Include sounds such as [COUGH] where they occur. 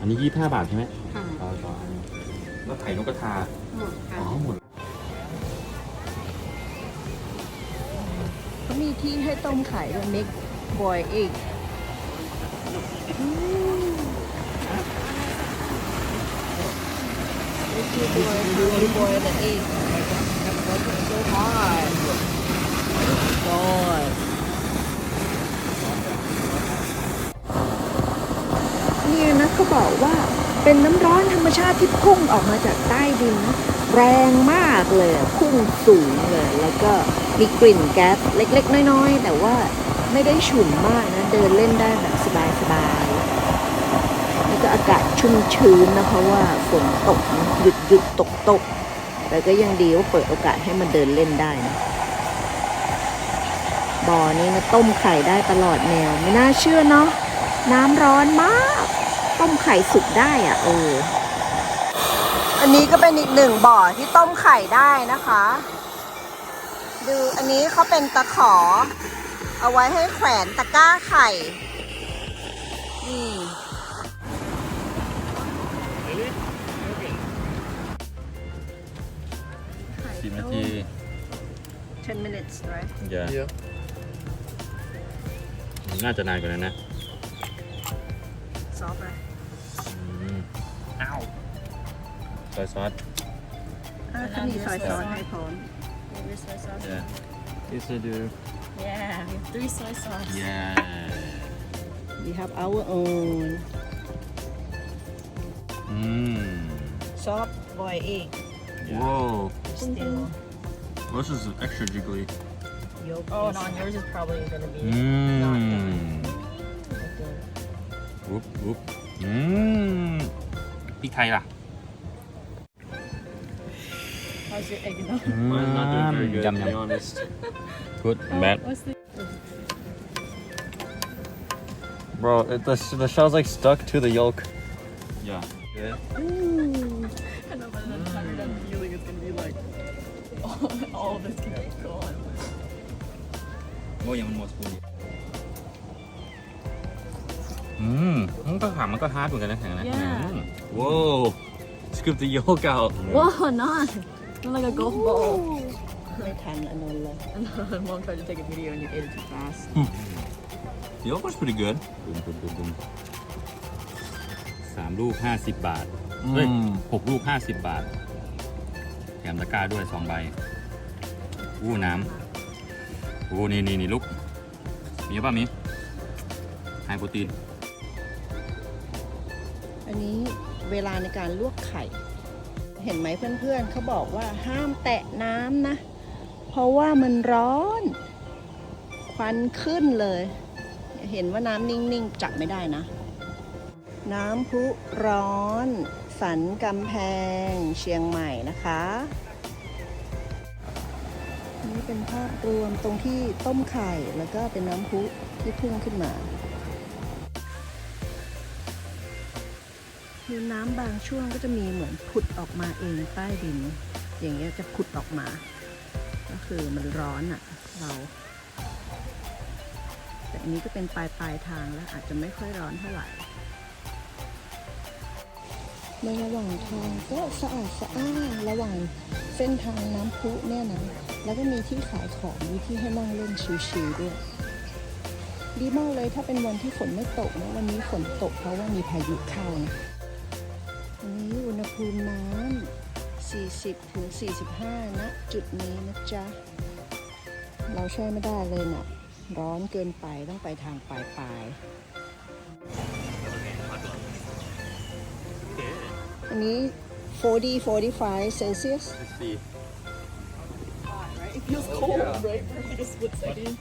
อันนี้ยี่ห้าบาทใช่ไหมค่ะต่อต่ออันแล้วไข่นกกระทา หมดค่ะอ๋อหมด เขามีที่ให้ต้มไข่ด้วยมิกบอยเอกนี่คือบอยบอยแต่เอกโซฮายบอยนี่นะเขาบอกว่า เป็นน้ำร้อนธรรมชาติที่พุ่งออกมาจากใต้ดินนะแรงมากเลยอพุ่งสูงเลย แล้วก็มีกลิ่นแก๊สเล็กๆ น้อยๆ แต่ว่าไม่ได้ฉุนมากนะ เดินเล่นได้แบบสบายๆ แล้วก็อากาศชุ่มชื้นนะเพราะว่าฝนตกหยุดหยุดตกตกแต่ก็ยังดีว่าเปิดโอกาสให้มันเดินเล่นได้นะบ่อนี้นะต้มไข่ได้ตลอดแนว ไม่น่าเชื่อเนาะน้ำร้อนมาก ต้มไข่สุกได้อะเออ อันนี้ก็เป็นอีกหนึ่งบ่อที่ต้มไข่ได้นะคะ ดูอันนี้เขาเป็นตะขอ เอาไว้ให้แขวนตะกร้าไข่นี่สิบนาที 10 minutes right อย่าน่าจะนานกว่านั้นนะซอฟต์เลย อืมอ้าวซอยซอส ถ้ามีซอยซอสให้พร้อม Maybe soy sauce. yeah yes I do Yeah, we have three soy sauce. yeah we have our own อืม ซอฟต์บอยเอก whoa Still. this is extra jiggly yolk Oh, is- no, and yours is probably gonna be อื not ม done. I think. วุบวุบ อืมพริกไทยล่ะ How's your eggnog? Mine's not doing very good, Yum, to be yum. honest. good bad What's the Bro, it, the, the shell's like stuck to the yolk. yeah Good. I know, but then I'm done feeling it's gonna be like all, [LAUGHS] all of it's gonna be gone. โอ้ยังมันหมดสปูน อืมมันก็ขามันก็ฮาร์ดเหมือนกันนะแข็งนะ Yeah. อืม Whoa! Scoop the yolk out. Whoa, not. Not like a golf ball. ไม่ทันอนนท์เลย And then mom tried to take a video and you ate it too fast. The yolk was pretty good. ดุมดุมดุมดุมสามลูกห้าสิบบาท เฮ้ยอืม หกลูกห้าสิบบาทแถมตะกร้าด้วยสองใบอู้น้ำอู้นี่นี่นี่ลูก มีป่ะมีไฮโปรตีน อันนี้เวลาในการลวกไข่ เห็นไหมเพื่อนๆเขาบอกว่าห้ามแตะน้ำนะ เพราะว่ามันร้อน ควันขึ้นเลย เห็นว่าน้ำนิ่งๆจับไม่ได้นะ น้ำพุร้อน สันกำแพงเชียงใหม่นะคะนี่เป็นภาพรวมตรงที่ต้มไข่แล้วก็เป็นน้ำพุที่พุ่งขึ้นมา คือน้ำบางช่วงก็จะมีเหมือนผุดออกมาเองใต้ดิน อย่างเงี้ยจะผุดออกมา ก็คือมันร้อนอะ่ะเราแต่อันนี้ก็เป็นปลายปลายทางแล้วอาจจะไม่ค่อยร้อนเท่าไหร่ในระหว่างทางก็สะอาดสะอ้านระหว่างเส้นทางน้ำพุเนี่ยนะแล้วก็มีที่ขายของมีที่ให้นั่งเล่นชิลๆด้วย ดีมากเลยถ้าเป็นวันที่ฝนไม่ตกนะวันนี้ฝนตกเพราะว่ามีพายุเข้านะ นี้อุณหภูมิน้ำ40ถึง45นะจุดนี้นะจ๊ะ เราช่วยไม่ได้เลยนะ่ะ ร้อนเกินไปต้องไปทางปลายปลายอันนี้ 40 45 Celsius It feels cold, right? For like a split second.